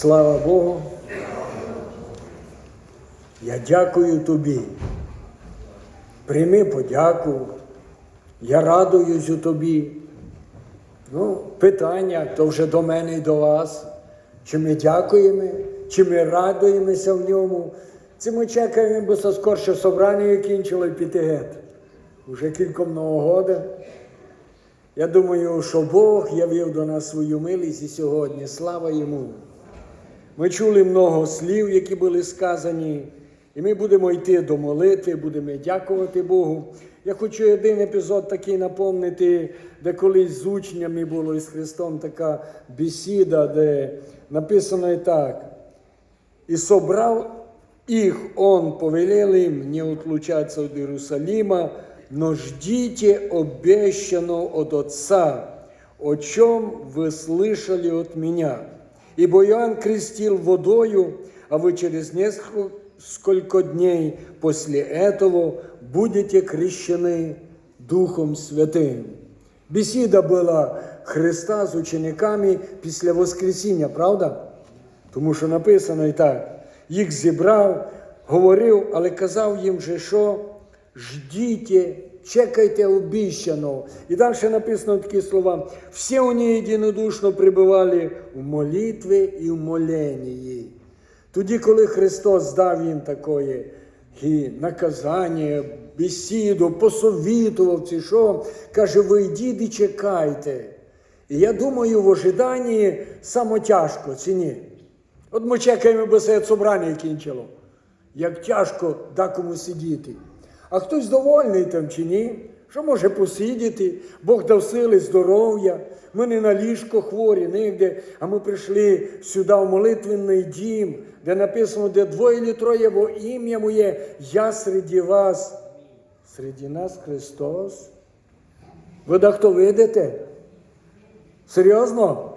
Слава Богу. Я дякую тобі. Прийми подяку. Я радуюсь у тобі. Ну, питання то вже до мене і до вас. Чи ми дякуємо, чи ми радуємося в ньому. Це ми чекаємо, бо це скорше собрання кінчило і піти геть. Уже кілька много. Я думаю, що Бог явив до нас свою милість і сьогодні. Слава йому. Ми чули много слів, які були сказані, і ми будемо йти до молитви, будемо дякувати Богу. Я хочу один епізод такий напомнити, де колись з учнями було із Христом така бесіда, де написано і так. И собрал их он, повелел им не отлучаться от Иерусалима, но ждите обещанного от Отца, о чем вы слышали от меня. Ибо Иоанн крестил водою, а вы через несколько дней после этого будете крещены Духом Святим. Бесіда була Христа з учениками після Воскресіння, правда? Тому що написано і так, їх зібрав, говорив, але казав їм же, що ждіть, чекайте обіщаного. І далі написано такі слова. Всі вони єдинодушно прибували в молитві і в моленні. Тоді, коли Христос дав їм такое і наказання, бесіду, посовітував ці що, каже, ви йдіть і чекайте. І я думаю, в ожиданні саме тяжко, чи ні? От ми чекаємо, бо це собрання кінчило. Як тяжко декому сидіти. А хтось довольний там чи ні, що може посидіти, Бог дав сили, здоров'я. Ми не на ліжко хворі, нігде, а ми прийшли сюди в молитвенний дім, де написано, де двоє чи троє, бо ім'я моє, я серед вас. Серед нас Христос. Ви да хто видите? Серйозно?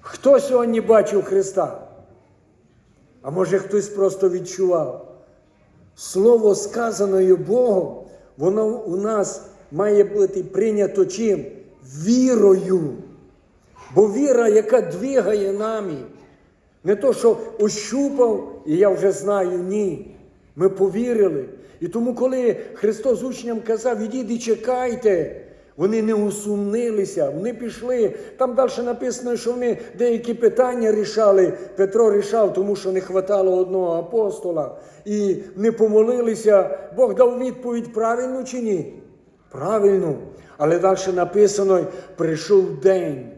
Хто сьогодні бачив Христа? А може хтось просто відчував? Слово сказаною Богом, воно у нас має бути прийнято чим? Вірою. Бо віра, яка двигає нами, не то, що ощупав, і я вже знаю, ні. Ми повірили. І тому, коли Христос учням казав, ідіть і чекайте, вони не усумнилися, вони пішли. Там далі написано, що вони деякі питання рішали. Петро рішав, тому що не хватало одного апостола. І не помолилися. Бог дав відповідь правильну чи ні? Правильно. Але далі написано, прийшов день,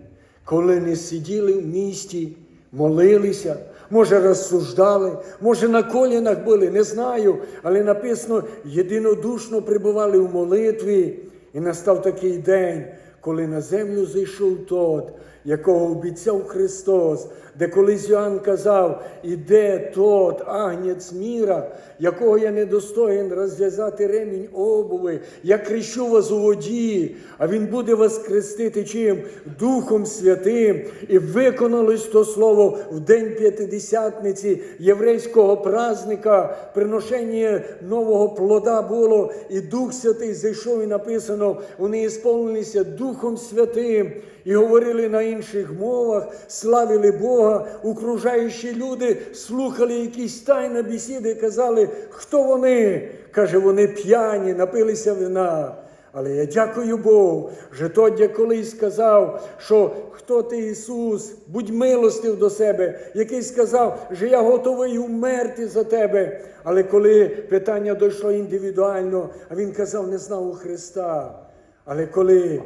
коли не сиділи в місті, молилися. Може, розсуждали, може на колінах були, не знаю. Але написано, єдинодушно прибували в молитві. І настав такий день, коли на землю зайшов тот, якого обіцяв Христос, де колись Йоанн казав, іде тот агнець міра, якого я не достоїн розв'язати ремінь обуви, я крещу вас у воді, а Він буде вас крестити чим? Духом Святим. І виконалось то слово в день п'ятидесятниці єврейського праздника, приношення нового плода було, і Дух Святий зайшов і написано, вони ісполнилися Духом Святим і говорили на інших мовах, славили Бога, окружаючі люди слухали якісь тайні бесіди казали, хто вони? Каже, вони п'яні, напилися вина. Але я дякую Богу, що тоді колись сказав, що хто ти Ісус, будь милостив до себе, який сказав, що я готовий умерти за тебе. Але коли питання дійшло індивідуально, а Він казав, не знав у Христа. Але коли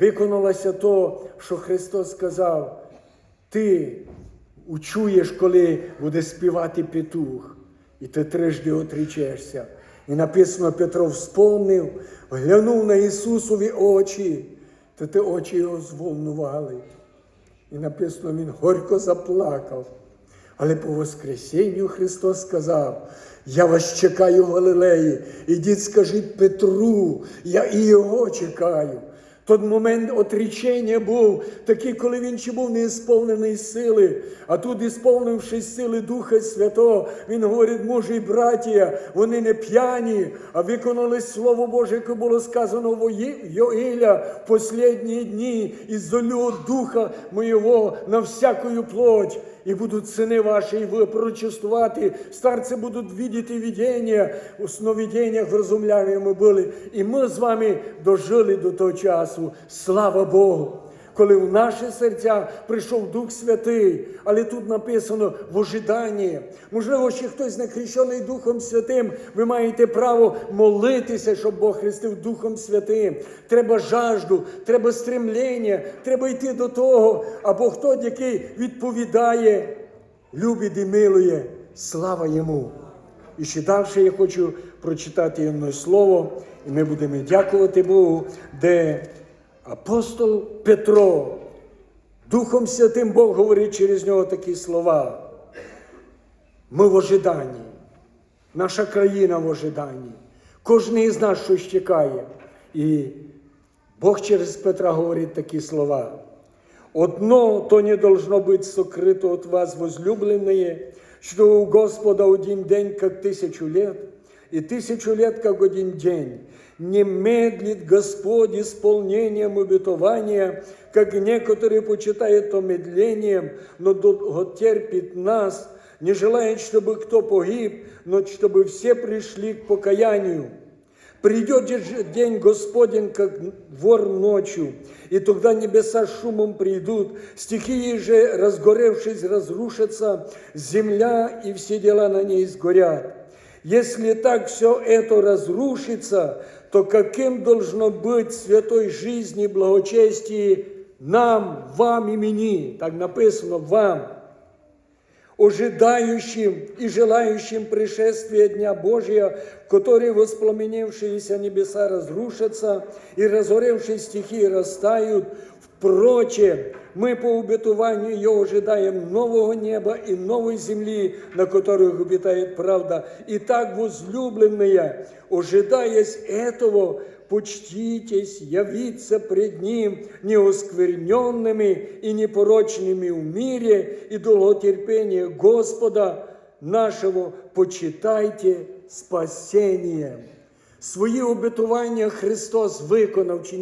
виконалося то, що Христос сказав, ти учуєш, коли буде співати петух, і ти трижди отрічешся. І написано, Петро вспомнив, глянув на Ісусові очі, то ти очі його зволнували. І написано, Він горько заплакав. Але по Воскресінню Христос сказав, я вас чекаю в Галилеї. Ідіть, скажіть Петру, я і його чекаю. Той момент отрічення був такий, коли він ще був не сповнений сили. А тут, ісповнившись сили Духа Святого, він говорить, мужі і братія, вони не п'яні, а виконали Слово Боже, яке було сказано в Ої- Йоїля в последні дні, і золю Духа моєго на всякую плоть. І будуть сини ваші, і ви прочувствувати, старці будуть видіти видения, у сновидениях розумляві ми були. мы з вами дожили до того часу. Слава Богу! Коли в наші серця прийшов Дух Святий, але тут написано в ожиданні. Можливо, ще хтось не хрещений Духом Святим, ви маєте право молитися, щоб Бог хрестив Духом Святим. Треба жажду, треба стремління, треба йти до того, або хто, який відповідає, любить і милує. Слава йому! І ще далі я хочу прочитати одне слово, і ми будемо дякувати Богу, де апостол Петро, Духом Святим Бог говорить через нього такі слова. Ми в ожиданні, наша країна в ожиданні. Кожен із нас щось чекає. І Бог через Петра говорить такі слова. Одно то не должно быть сокрыто от вас, возлюбленные, что у Господа один день, как тысячу лет, И тысячу лет, как один день. Не медлит Господь исполнением обетования, как некоторые почитают то медлением, но долго терпит нас, не желает, чтобы кто погиб, но чтобы все пришли к покаянию. Придет день Господень, как вор ночью, и тогда небеса шумом придут, стихии же, разгоревшись, разрушатся, земля и все дела на ней сгорят. Если так все это разрушится, то каким должно быть святой жизни, благочестии нам, вам и мне? Так написано, вам ожидающим и желающим пришествия Дня Божия, в который воспламенившиеся небеса разрушатся и разгоревшие стихии растают. Впрочем, мы по обетованию ее ожидаем нового неба и новой земли, на которых обитает правда. Итак, возлюбленные, ожидаясь этого, почтитесь явиться пред Ним неоскверненными и непорочными в мире, и долготерпение Господа нашего почитайте спасением. Свої обетування Христос виконав чи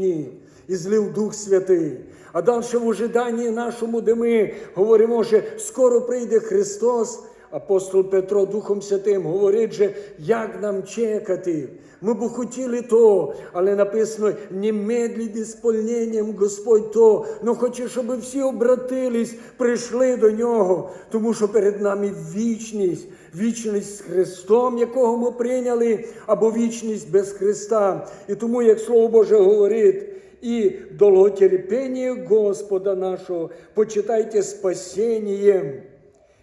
і злив Дух Святий. А далі в ожиданні нашому, де ми говоримо, що скоро прийде Христос, апостол Петро Духом Святим говорить, же, як нам чекати. Ми б хотіли то, але написано, не медлить ісполненням Господь то, но хоче, щоб всі обратились, прийшли до нього, тому що перед нами вічність, вічність з Христом, якого ми прийняли, або вічність без Христа. І тому, як Слово Боже говорить, і долготерпение Господа нашого почитайте спасением.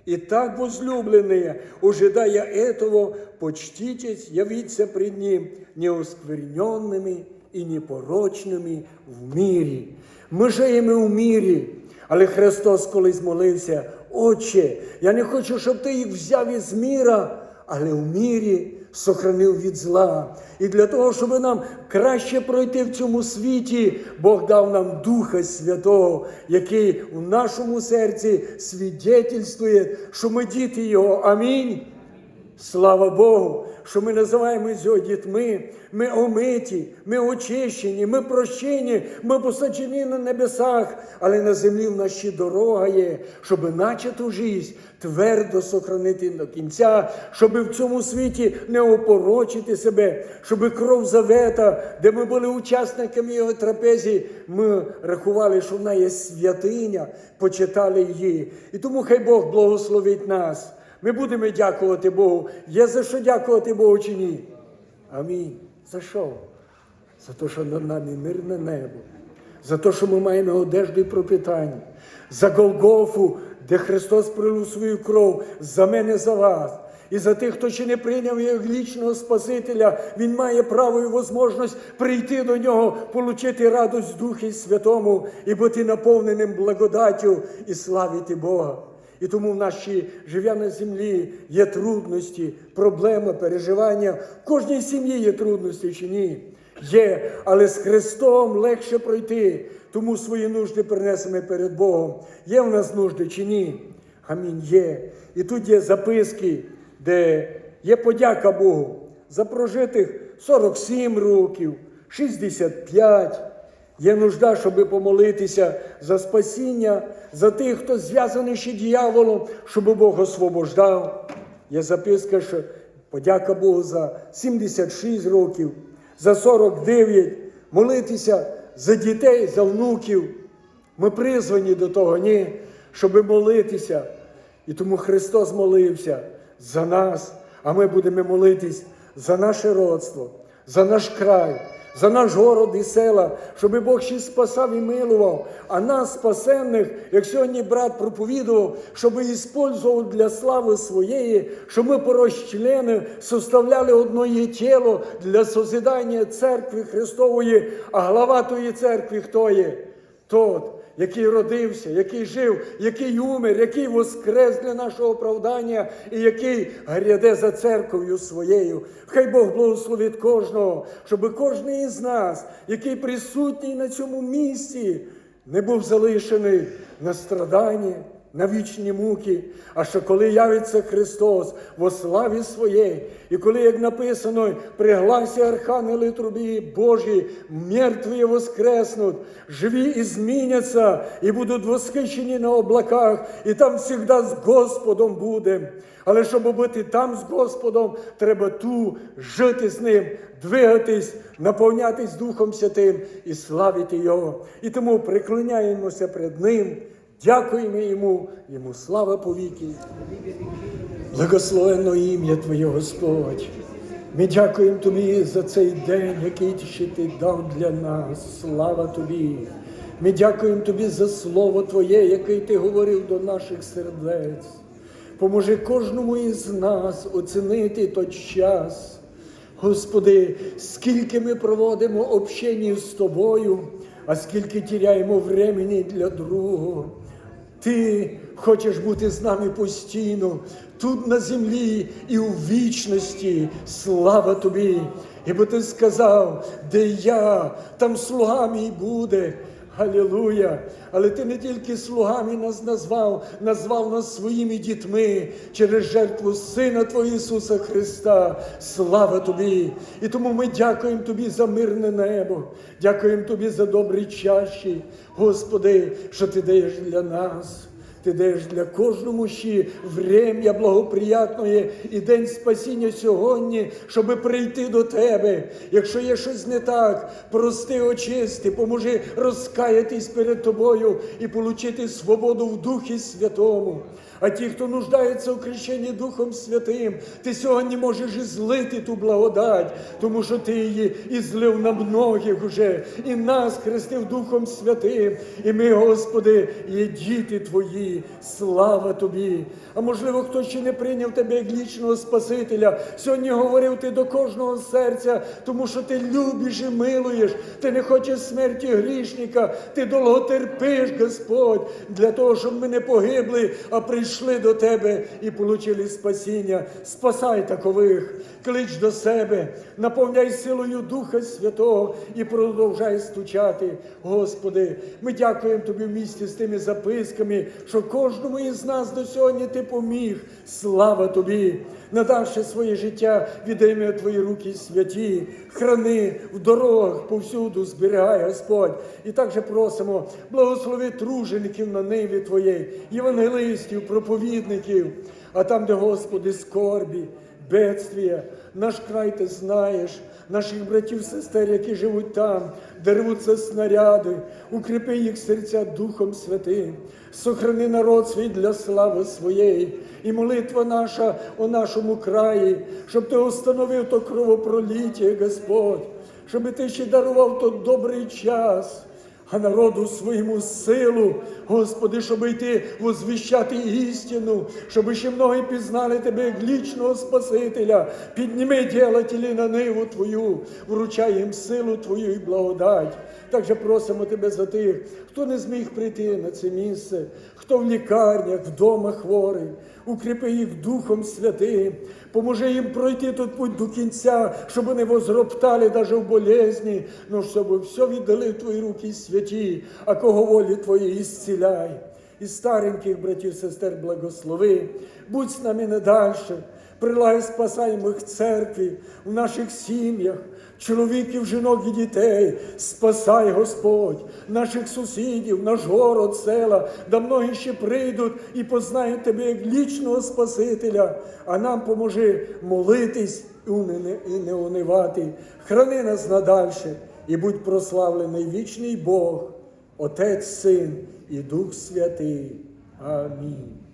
Итак, возлюбленные, ожидая этого, почтитесь, явиться пред Ним неоскверненными і непорочними в мірі. Ми живемо в мірі, але Христос колись молився, Отче, я не хочу, щоб ти їх взяв із міра, але в мірі сохранив від зла. І для того, щоб нам краще пройти в цьому світі, Бог дав нам Духа Святого, який у нашому серці свідетельствує, що ми діти Його. Амінь. Слава Богу, що ми називаємо його дітьми, ми омиті, ми очищені, ми прощені, ми посаджені на небесах, але на землі в нас ще дорога є, щоб начату життя твердо сохранити до кінця, щоб в цьому світі не опорочити себе, щоб кров завета, де ми були учасниками його трапезі, ми рахували, що вона є святиня, почитали її. І тому хай Бог благословить нас. Ми будемо дякувати Богу. Є за що дякувати Богу чи ні? Амінь. За що? За те, що над нами мирне небо, за те, що ми маємо одежду і пропитання, за Голгофу, де Христос пролив свою кров за мене, за вас. І за тих, хто ще не прийняв його лічного Спасителя, він має право і можливість прийти до нього, отримати радость Духі Святому і бути наповненим благодаттю і славити Бога. І тому в нашій живя на землі є трудності, проблеми, переживання. В кожній сім'ї є трудності чи ні. Є, але з Христом легше пройти, тому свої нужди принесемо перед Богом. Є в нас нужди чи ні? Амінь, є. І тут є записки, де є подяка Богу за прожитих 47 років, 65. Є нужда, щоб помолитися за спасіння, за тих, хто зв'язаний ще дьяволом, щоб Бог освобождав. Є записка, що подяка Богу за 76 років, за 49, молитися за дітей, за внуків. Ми призвані до того, ні, щоб молитися. І тому Христос молився за нас, а ми будемо молитись за наше родство, за наш край, за наш город і села, щоб Бог ще спасав і милував, а нас, спасенних, як сьогодні брат проповідував, щоб іспользував для слави своєї, щоб ми порозчлени составляли одне тіло для созидання церкви Христової, а глава тої церкви хто є? Тот, який родився, який жив, який умер, який воскрес для нашого оправдання і який гряде за церков'ю своєю. Хай Бог благословить кожного, щоб кожен із нас, який присутній на цьому місці, не був залишений на страданні, на вічні муки, а що коли явиться Христос во славі своєї, і коли, як написано, пригласі архангели трубі Божі, мертві воскреснуть, живі і зміняться, і будуть восхищені на облаках, і там завжди з Господом будемо. Але щоб бути там з Господом, треба ту жити з ним, двигатись, наповнятись Духом Святим і славити Його. І тому приклоняємося перед Ним. Дякуємо йому, йому слава повіки. Благословенно ім'я Твоє, Господь. Ми дякуємо Тобі за цей день, який ще ти дав для нас. Слава Тобі. Ми дякуємо Тобі за Слово Твоє, яке Ти говорив до наших сердець. Поможи кожному із нас оцінити той час. Господи, скільки ми проводимо общення з Тобою, а скільки тіряємо времени для другого. Ти хочеш бути з нами постійно, тут на землі і у вічності. Слава тобі! І бо ти сказав, де я, там слуга мій буде. Халілуя! Але ти не тільки слугами нас назвав, назвав нас своїми дітьми через жертву Сина Твого Ісуса Христа. Слава Тобі! І тому ми дякуємо Тобі за мирне небо, дякуємо Тобі за добрі чаші, Господи, що Ти даєш для нас. Ти даєш для кожного мужчі врем'я благоприятної і день спасіння сьогодні, щоб прийти до тебе. Якщо є щось не так, прости, очисти, поможи розкаятись перед тобою і отримати свободу в Духі Святому. А ті, хто нуждається в крещенні Духом Святим, ти сьогодні можеш і злити ту благодать, тому що ти її і злив на многих уже, і нас хрестив Духом Святим. І ми, Господи, є діти Твої. Слава Тобі! А можливо, хтось ще не прийняв тебе як лічного Спасителя. Сьогодні говорив ти до кожного серця, тому що ти любиш і милуєш, ти не хочеш смерті грішника, ти довго терпиш, Господь, для того, щоб ми не погибли, а прийшли до Тебе і получили спасіння. Спасай такових, клич до себе, наповняй силою Духа Святого і продовжай стучати. Господи, ми дякуємо Тобі в місті з тими записками, що кожному із нас до сьогодні Ти поміг. Слава Тобі! Надавши своє життя, віддаємо Твої руки святі, храни в дорогах повсюду, зберігай, Господь. І також просимо, благослови тружеників на ниві Твоєї, євангелистів, проповідників, а там, де, Господи, скорбі, бедствія, наш край ти знаєш, наших братів, сестер, які живуть там, де рвуться снаряди, укріпи їх серця Духом Святим, сохрани народ свій для слави своєї, і молитва наша о нашому краї, щоб ти установив то кровопроліття, Господь, щоб ти ще дарував той добрий час. А народу своєму силу, Господи, щоб йти возвіщати істину, щоб ще многі пізнали Тебе як лічного Спасителя. Підніми ділателі на ниву Твою, вручай їм силу Твою і благодать. Також просимо Тебе за тих, хто не зміг прийти на це місце, хто в лікарнях, вдома хворий, укріпи їх Духом Святим, поможи їм пройти тут путь до кінця, щоб вони возроптали навіть в болезні, ну щоб все віддали в Твої руки святі, а кого волі Твої ісціляй. І стареньких братів, сестер, благослови, будь з нами надальше, прилагай спасаємо їх церкві, в наших сім'ях, чоловіків, жінок і дітей, спасай Господь, наших сусідів, наш город, села, да многі ще прийдуть і познають Тебе як лічного Спасителя, а нам поможи молитись і не- унивати. Храни нас надальше і будь прославлений вічний Бог, Отець, Син і Дух Святий. Амінь.